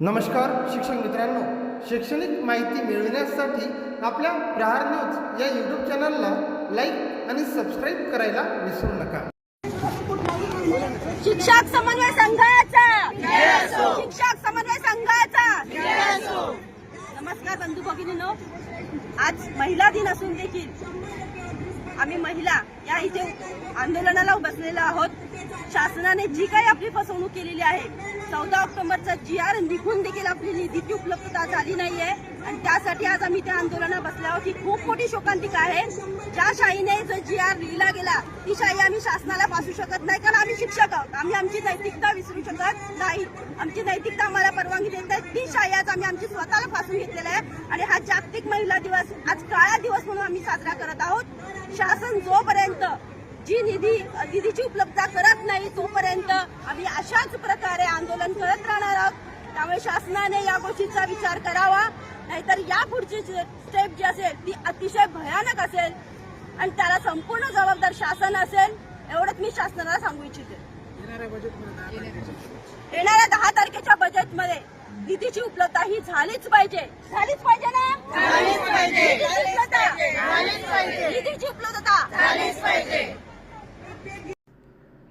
नमस्कार शिक्षक मित्रांनो. शैक्षणिक माहिती मिळविण्यासाठी आपल्या प्रहार न्यूज या यूट्यूब चॅनलला लाईक आणि सबस्क्राईब करायला विसरू नका. शिक्षक समन्वय संघाचा. शिक्षक समन्वय संघाचा. नमस्कार बंधू भगिनीनो. आज महिला दिन असून देखील आम्ही महिला या इथे आंदोलनाला बसलेलो आहोत. शासनाने जी काही आपली फसवणूक केलेली आहे चौदा ऑक्टोबरचा जी आर निघून देखील आपली निधीची उपलब्धता झाली नाहीये. आणि त्यासाठी आज आम्ही त्या आंदोलनात बसले आहोत ही खूप मोठी शोकांतिका आहे. ज्या शाहीने जो जी आर लिहिला गेला ती शाही आम्ही शासनाला पासू शकत नाही कारण आम्ही शिक्षक आहोत. आम्ही आमची नैतिकता विसरू शकत नाही. आमची नैतिकता आम्हाला परवानगी देत आहे ती शाही आज आम्ही आमची स्वतःला पासून घेतलेला आहे. आणि हा जागतिक महिला दिवस आज काळा दिवस म्हणून आम्ही साजरा करत आहोत. शासन जोपर्यंत जी निधी निधीची उपलब्धता करत नाही तोपर्यंत आम्ही अशाच प्रकारे आंदोलन करत राहणार आहोत. त्यामुळे शासनाने या गोष्टीचा विचार करावा. नाहीतर या पुढची स्टेप जी असेल ती अतिशय भयानक असेल. आणि त्याला संपूर्ण जबाबदार शासन असेल एवढंच मी शासनाला सांगू इच्छिते. येणाऱ्या दहा तारखेच्या बजेटमध्ये निधीची उपलब्धता ही झालीच पाहिजे. झालीच पाहिजे ना? झालीच पाहिजे निधीची उपलब्धता झालीच पाहिजे